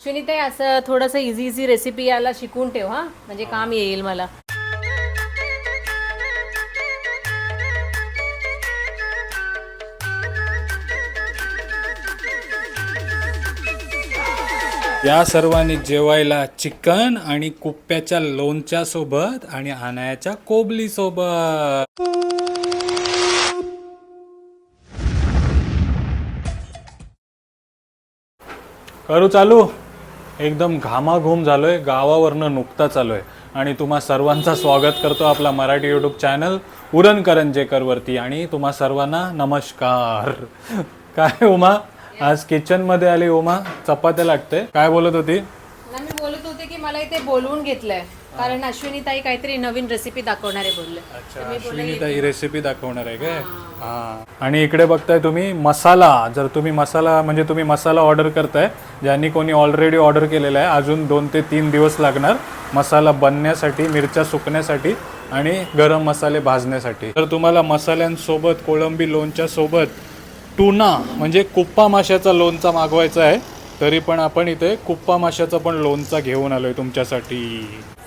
सुनीताई असं थोडंसं easy easy recipe याला शिकून ठेव हा. म्हणजे काम येईल मला. या सर्वांनी जेवायला चिकन आणि कुप्प्याच्या लोणच्या सोबत आणि आनायाच्या कोबली सोबत. करू चालू? एकदम घामाघूम झालोय गावावरनं नुकताच आलोय. आणि तुम्हा सर्वांचं स्वागत करतो आपला मराठी यूट्यूब चॅनल उरण करंजेकरवरती आणि तुम्हा सर्वांना नमस्कार. काय उमा? आज किचनमध्ये आली. उमा चपात्या लागते. काय बोलत होती? मी बोलत होते की मला इथे बोलवून घेतलंय. कारण अश्विनी ताई काहीतरी नवीन रेसिपी दाखवणार आहे बोलले. तर मी बोलले अश्विनी ताई रेसिपी दाखवणार आहे काय? हा. आणि इकडे बघताय तुम्ही मसाला. जर तुम्ही मसाला म्हणजे तुम्ही मसाला ऑर्डर करताय ज्यांनी कोणी ऑलरेडी ऑर्डर केलेला आहे अजून दोन ते तीन दिवस लागणार मसाला बनण्यासाठी मिरच्या सुकण्यासाठी आणि गरम मसाले भाजण्यासाठी. तर तुम्हाला मसाल्यांसोबत कोळंबी लोणच्या सोबत टुना म्हणजे कुप्पा माशाचा लोणचा मागवायचा आहे. तरी पण आपण इथे कुप्पा माशाचा पण लोणचा घेऊन आलोय तुमच्यासाठी.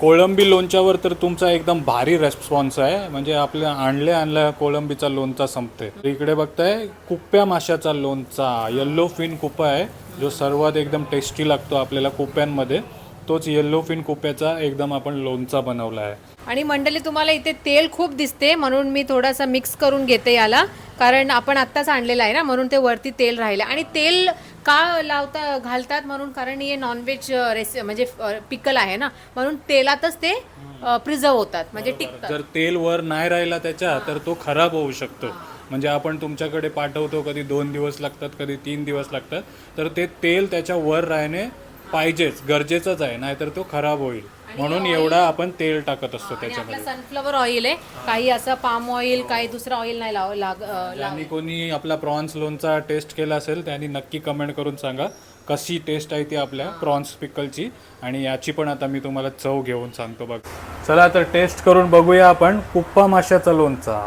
कोळंबी लोणच्यावर तर तुमचा एकदम भारी रेस्पॉन्स आहे. म्हणजे आपल्या आणल्या आणल्या कोळंबीचा लोणचा संपते तर इकडे बघताय कुप्प्या माशाचा लोणचा येल्लो फिन कुप्पा आहे. जो सर्वात एकदम टेस्टी लागतो आपल्याला कुप्प्यांमध्ये. तोच येल्लो फिन कुप्प्याचा एकदम आपण लोणचा बनवला आहे. आणि मंडळी तुम्हाला इथे तेल खूप दिसते म्हणून मी थोडासा मिक्स करून घेते याला. कारण आपण आत्ताच आणलेलं आहे ना म्हणून ते वरती तेल राहिलं. आणि तेल का लावता घालतात म्हणून? कारण हे नॉनव्हेज रेसि म्हणजे पिकल आहे ना? म्हणून तेलातच ते प्रिझर्व होतात म्हणजे टिकतात. जर तेल वर नाही राहिला त्याच्या तर तो खराब होऊ शकतो. म्हणजे आपण तुमच्याकडे पाठवतो कधी दोन दिवस लागतात कधी तीन दिवस लागतात तर ते तेल त्याच्या वर राहणे पाहिजेच गरजेचंच आहे नाहीतर तो खराब होईल. म्हणून एवढा आपण तेल टाकत असतो आणि त्याच्यामध्ये. सनफ्लॉवर ऑइल आहे. काही असं पाम ऑइल काही दुसरं ऑइल नाही लाव लाग अं, लाव ज्यांनी कोणी आपला प्रॉन्स लोनचा टेस्ट केला असेल त्यांनी नक्की कमेंट करून सांगा कशी टेस्ट आहे ती आपल्या प्रॉन्स पिकलची आणि याची पण आता मी तुम्हाला चव घेऊन सांगतो बघ. चला तर टेस्ट करून बघूया आपण कुप्पा माशाचा लोणचा.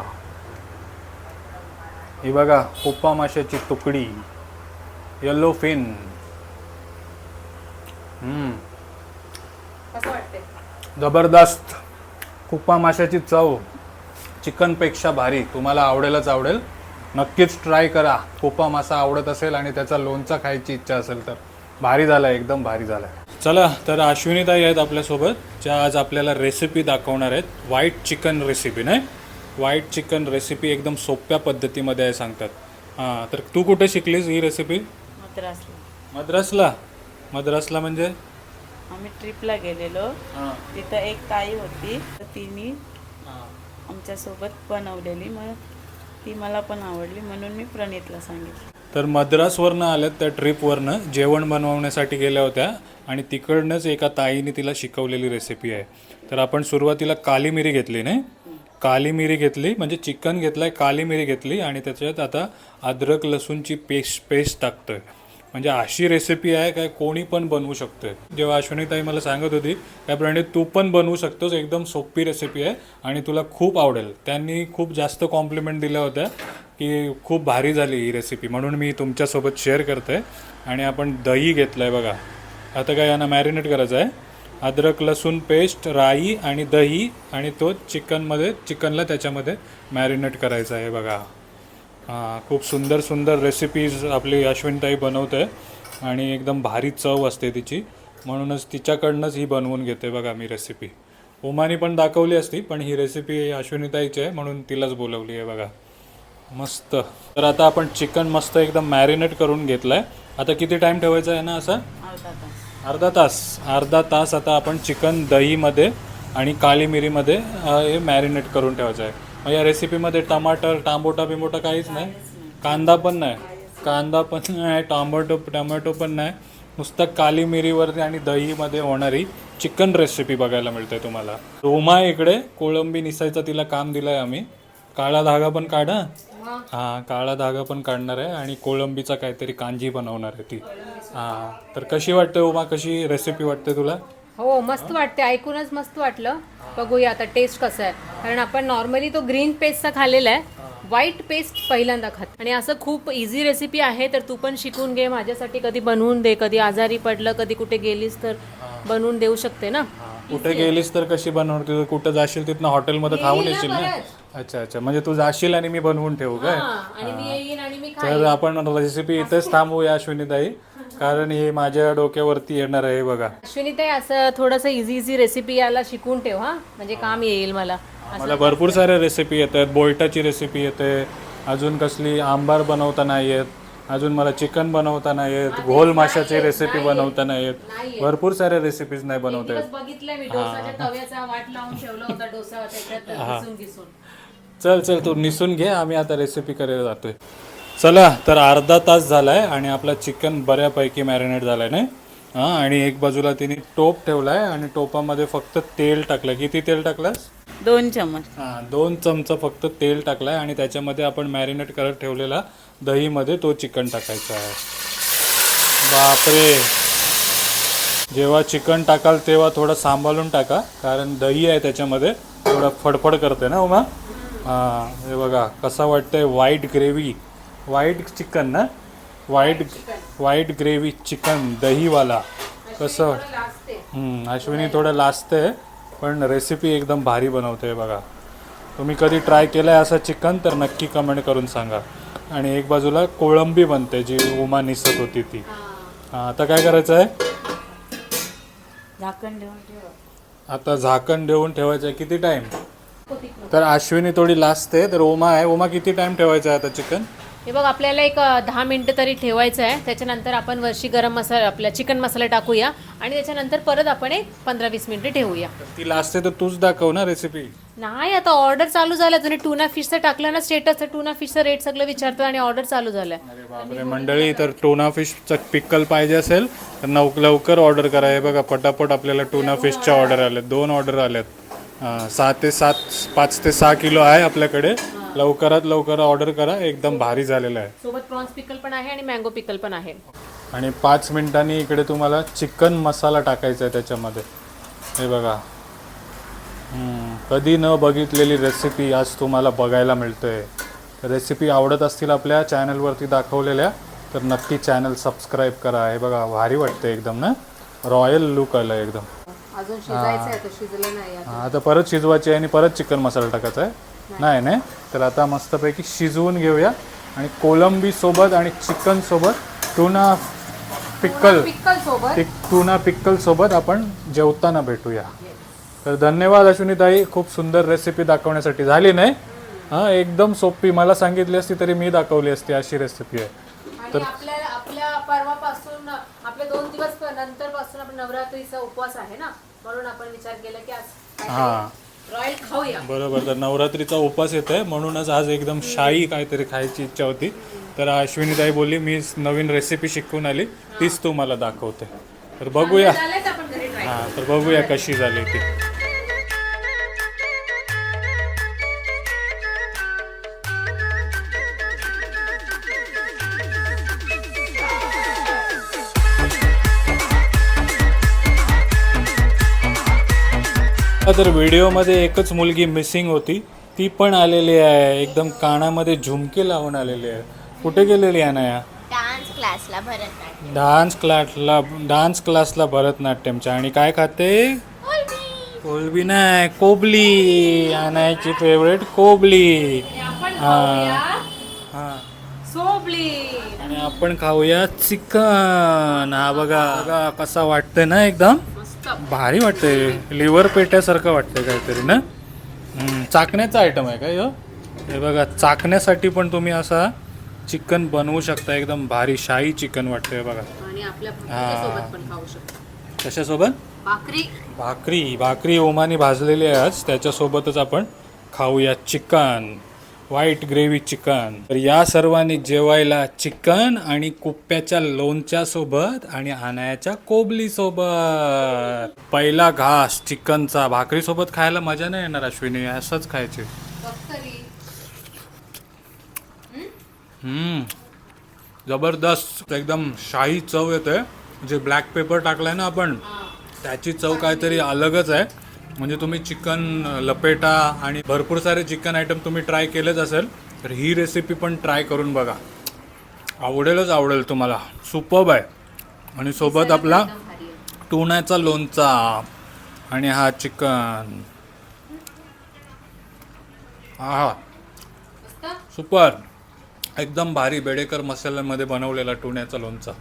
ही बघा कुप्पा माशाची तुकडी. येल्लो फिन कसं वाटते जबरदस्त. कुप्पा माशाची चव. चिकनपेक्षा भारी. तुम्हाला आवडेलच आवडेल. नक्कीच ट्राय करा. कुप्पा मासा आवडत असेल आणि त्याचा लोणचा खायची इच्छा असेल तर. भारी झाला एकदम भारी झाला चला तर अश्विनीताई आहेत आपल्यासोबत ज्या आज आपल्याला रेसिपी दाखवणार आहेत. व्हाईट चिकन रेसिपी नाही? व्हाईट चिकन रेसिपी एकदम सोप्या पद्धतीमध्ये आहे सांगतात. हां तर तू कुठे शिकलीस ही रेसिपी मद्रासला. मद्रासला? मद्रासला म्हणजे? आम्ही ट्रिपला गेलेलो. हां. तिथं एक ताई होती. तर तिने आमच्यासोबत बनवलेली. मग ती मला पण आवडली म्हणून मी प्रणितला सांगितलं. तर मद्रासवरनं आल्यात त्या ट्रिपवरनं. जेवण बनवण्यासाठी गेल्या होत्या. आणि तिकडनंच एका ताईने तिला शिकवलेली रेसिपी आहे. तर आपण सुरुवातीला काली मिरी घेतली नाही? काली मिरी घेतली म्हणजे चिकन घेतलंय काली मिरी घेतली आणि त्याच्यात आता अद्रक लसूणची पेस्ट पेस्ट टाकतोय. म्हणजे अशी रेसिपी आहे काय कोणी पण बनवू शकते जेव्हा अश्विनीताई मला सांगत होती त्याप्रमाणे तू पण बनवू शकतोस एकदम सोपी रेसिपी आहे आणि तुला खूप आवडेल. त्यांनी खूप जास्त कॉम्प्लिमेंट दिल्या होत्या की खूप भारी झाली ही रेसिपी म्हणून मी तुमच्यासोबत शेअर करते आणि आपण दही घेतलं आहे बघा. आता काय यांना मॅरिनेट करायचं आहे अद्रक लसूण पेस्ट राई आणि दही आणि तो चिकनमध्ये चिकनला त्याच्यामध्ये मॅरिनेट करायचा आहे बघा. खूप सुंदर सुंदर रेसिपीज आपली अश्विनताई बनवत आहे आणि एकदम भारी चव असते तिची. म्हणूनच तिच्याकडनंच ही बनवून घेते बघा मी रेसिपी उमानी पण दाखवली असती पण ही रेसिपी अश्विनीताईची आहे म्हणून तिलाच बोलवली आहे बघा. मस्त. तर आता आपण चिकन मस्त एकदम मॅरिनेट करून घेतलं आहे आता किती टाईम ठेवायचा आहे ना असं? अर्धा तास. अर्धा तास. आता आपण चिकन दहीमध्ये आणि काळी मिरीमध्ये हे मॅरिनेट करून ठेवायचं आहे. मग या रेसिपीमध्ये टमाटर टांबोटा बिंबोटा काहीच नाही. कांदा पण नाही. कांदा पण नाही टांबोटो टमॅटो पण नाही. नुसतं काली मिरीवरती आणि दहीमध्ये होणारी चिकन रेसिपी बघायला मिळते तुम्हाला. रोमा इकडे कोळंबी निसायचं तिला काम दिलं आहे आम्ही. काळा धागा पण काढा. हां काळा धागा पण काढणार आहे आणि कोळंबीचा काहीतरी कांजी बनवणार आहे ती. हां तर कशी वाटते उमा? कशी रेसिपी वाटते तुला? हो मस्त वाटते ऐकूनच मस्त वाटलं. बघूया आता टेस्ट कसं आहे. कारण आपण नॉर्मली तो ग्रीन पेस्टचा खाल्लेला आहे. व्हाईट पेस्ट पहिल्यांदा खात. आणि असं खूप इझी रेसिपी आहे तर तू पण शिकून घे. माझ्यासाठी कधी बनवून दे. कधी आजारी पडलं कधी कुठे गेलीस तर बनवून देऊ शकते ना? कुठे गेलीस तर कशी बनवते कुठं जाशील तिथनं हॉटेलमध्ये खाऊन येशील ना. अच्छा अच्छा. म्हणजे तू जाशील आणि मी बनवून ठेवू काय? तर आपण रेसिपी इथेच थांबवूया अश्विनीताई कारण हे माझ्या डोक्यावरती येणार आहे बघा. अश्विनीताई असं थोडंसं इझी इझी रेसिपी याला शिकून ठेव हा. म्हणजे काम येईल मला. मला भरपूर साऱ्या रेसिपी येतात. बोलटाची रेसिपी येते. अजून कसली आंबार बनवता नाही येत. अजून मला चिकन बनवता नाही येत. घोल माशाची रेसिपी बनवता नाही येत. भरपूर साऱ्या रेसिपीज नाही बनवता येत. दिवस बघितलंय मी डोसाच्या तव्याचा वाट लावून ठेवला होता डोसा त्याच्यात घिसून घिसून चल चल तू निसून घे. आम्ही आता रेसिपी करायला जातोय. चला तर अर्धा तास झालाय आणि आपला चिकन बऱ्यापैकी मॅरिनेट झालाय ना हां आणि एक बाजूला तिने टोप ठेवलाय आणि टोपामध्ये फक्त तेल टाकलंय. किती तेल टाकलंस? दोन चमच हां दोन चमचा फक्त तेल टाकलाय आणि त्याच्यामध्ये आपण मॅरिनेट करत ठेवलेला दहीमध्ये तो चिकन टाकायचा आहे. बापरे! जेव्हा चिकन टाकाल तेव्हा थोडं सांभाळून टाका कारण दही आहे त्याच्यामध्ये थोडं फडफड करते ना उमा? हां हे बघा कसा वाटतंय व्हाईट ग्रेव्ही व्हाईट चिकन ना? व्हाईट व्हाईट ग्रेव्ही चिकन दहीवाला. कसं? हम्म, अश्विनी थोडं लाजते पण रेसिपी एकदम भारी बनवते बघा. तुम्ही कधी ट्राय केलं आहे असं चिकन तर नक्की कमेंट करून सांगा. आणि एक बाजूला कोळंबी बनते जी उमा निसत होती ती. हां. आता काय करायचं आहे झाकण ठेवून ठेव. आता झाकण देऊन ठेवायचं आहे किती टाइम तर अश्विनी थोडी लाजते तर उमा आहे. उमा किती टाइम ठेवायचा आहे आता चिकन हे बघ आपल्याला एक दहा मिनिटं तरी ठेवायचं आहे. त्याच्यानंतर आपण वरशी गरम मसाला आपला चिकन मसाला टाकूया. आणि त्याच्यानंतर परत आपण एक पंधरा वीस मिनिटं ठेवूया. ती लाजते तर तूच दाखव ना रेसिपी नाही आता ऑर्डर चालू झालं. तुम्ही टुना फिशचं टाकलं ना स्टेटस टुना फिशचं रेट सगळं विचारतो आणि ऑर्डर चालू बापरे मंडळी तर टोना फिशचं पिक्कल पाहिजे असेल तर नव लवकर ऑर्डर करा. हे बघा पटापट आपल्याला टोना फिशच्या ऑर्डर आल्यात दोन ऑर्डर आल्यात सहा ते सात पाच ते सहा किलो आहे आपल्याकडे. लवकरात लवकर ऑर्डर करा एकदम भारी झालेलं आहे. सोबत प्रॉन्स पिकल पण आहे आणि मँगो पिकल पण आहे. आणि पाच मिनिटांनी इकडे तुम्हाला चिकन मसाला टाकायचा आहे त्याच्यामध्ये. हे बघा. कधी न बघितलेली रेसिपी आज तुम्हाला बघायला मिळतोय. रेसिपी आवडत असतील आपल्या चॅनलवरती दाखवलेल्या तर नक्की चॅनल सबस्क्राईब करा. हे बघा भारी वाटतं एकदम ना? रॉयल लुक आलं एकदम. अजून शिजायचं आहे तर शिजलं नाही आता परत शिजवायची आहे आणि परत चिकन मसाला टाकायचा आहे. नाही. नाही तर आता मस्तपैकी शिजवून घेऊया. आणि कोलंबी सोबत आणि चिकन सोबत टुना पिक्कल. सोबत. टुना पिक्कल सोबत आपण जेवताना भेटूया. तर धन्यवाद अश्विनीताई खूप सुंदर रेसिपी दाखवण्यासाठी. झाली नाही? हां एकदम सोपी. मला सांगितली असती तरी मी दाखवली असती अशी रेसिपी आहे. आणि आपल्या आपल्या परवापासून आपल्या दोन दिवस नंतर पासून आपण नवरात्रीचा उपवास आहे ना? म्हणून आपण विचार केला की आज हां. रॉयल खाऊया. बरोबर तर नवरात्रीचा उपास येत आहे. म्हणूनच आज एकदम शाही काहीतरी खायची इच्छा होती. तर अश्विनीताई बोलली मी नवीन रेसिपी शिकून आली. तीच तू मला दाखवते. तर बघूया. हां तर बघूया कशी झाली ती. तर व्हिडिओमध्ये एकच मुलगी मिसिंग होती. ती पण आलेली आहे. एकदम कानामध्ये झुमके लावून आलेली आहे. कुठे गेलेली आहे ना या डान्स क्लासला भरतनाट्यम. डान्स क्लासला डान्स क्लासला भरतनाट्यमच्या आणि काय खाते? कोलबी. नाही कोबली. आणायची फेवरेट कोबली. हा. हा. सोबली. आणि आपण खाऊया चिकन. हा बघा बघा कसा वाटतंय ना एकदम? भारी वाटतंय. लिव्हर पेट्यासारखं वाटतंय काहीतरी ना? चाकण्याचा आयटम आहे का हे? बघा चाकण्यासाठी पण तुम्ही असा चिकन बनवू शकता एकदम भारी शाही चिकन वाटतंय बघा. हा. कशासोबत? भाकरी. भाकरी. भाकरी ओमानी भाजलेली आहे आज. त्याच्यासोबतच आपण खाऊया चिकन. व्हाईट ग्रेव्ही चिकन तर या सर्वांनी जेवायला चिकन आणि कुप्प्याच्या लोणच्या सोबत आणि आणायाच्या कोबली सोबत. पहिला घास चिकनचा भाकरी सोबत खायला मजा नाही येणार अश्विनी असंच खायचे. हम्म. जबरदस्त. एकदम शाही चव येते. जे ब्लॅक पेपर टाकलाय ना आपण त्याची चव काहीतरी अलगच आहे. म्हणजे तुम्ही चिकन लपेटा आणि भरपूर सारे चिकन आयटम तुम्ही ट्राय केलेच असेल तर ही रेसिपी पण ट्राय करून बघा. आवडेलच आवडेल तुम्हाला. सुपब आहे. आणि सोबत आपला टुण्याचा लोणचा आणि हा चिकन. हा सुपर एकदम भारी बेडेकर मसाल्यामध्ये बनवलेला टुण्याचा लोणचा.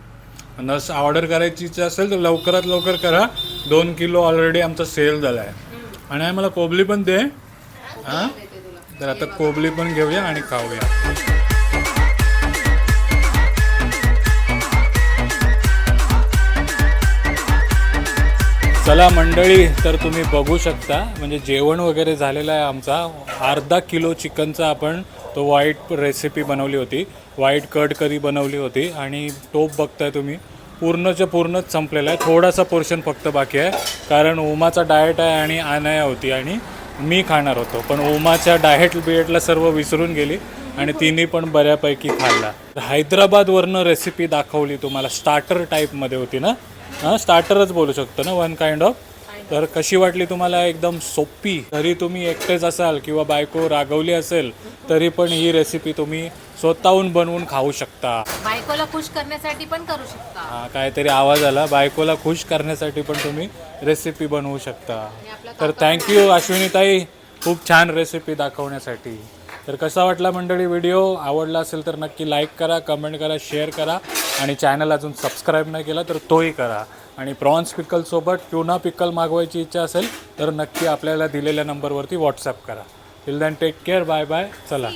नस ऑर्डर करायची इच्छा असेल तर लवकरात लवकर करा. दोन किलो ऑलरेडी आमचा सेल झाला आहे आणि मला कोबली पण दे. हां? तर आता कोबली पण घेऊया आणि खाऊया. चला मंडळी तर तुम्ही बघू शकता म्हणजे जेवण वगैरे झालेलं आहे आमचा. अर्धा किलो चिकनचा आपण तो व्हाईट रेसिपी बनवली होती. व्हाईट कट करी बनवली होती आणि टोप बघताय तुम्ही. पूर्णच्या पूर्णच संपलेला आहे. थोडासा पोर्शन फक्त बाकी आहे. कारण उमाचा डाएट आहे आणि अनया होती आणि मी खाणार होतो. पण उमाच्या डाएट बिएटला सर्व विसरून गेली आणि तिने पण बऱ्यापैकी खाल्ला. हैदराबादवरनं रेसिपी दाखवली तुम्हाला. स्टार्टर टाईपमध्ये होती ना? हां स्टार्टरच बोलू शकतो ना? वन काइंड ऑफ तर कशी वाटली तुम्हाला एकदम सोपी तरी तुम्ही एकटेच असाल किंवा बायको रागवली असेल तरी पण ही रेसिपी तुम्ही स्वतःहून बनवून खाऊ शकता. बायकोला खुश करण्यासाठी पण करू शकता. हा काहीतरी आवाज आला. बायकोला खुश करण्यासाठी पण तुम्ही रेसिपी बनवू शकता. तर थँक्यू अश्विनीताई. खूप छान रेसिपी दाखवण्यासाठी. तर कसा वाटला मंडळी व्हिडिओ? आवडला असेल तर नक्की लाईक करा कमेंट करा शेअर करा आणि चॅनल अजून सबस्क्राईब नाही केला तर तोही करा. आणि प्रॉन्स पिकलसोबत ट्युना पिकल मागवायची इच्छा असेल तर नक्की आपल्याला दिलेल्या नंबरवरती व्हॉट्सअप करा. Till then take care bye bye चला.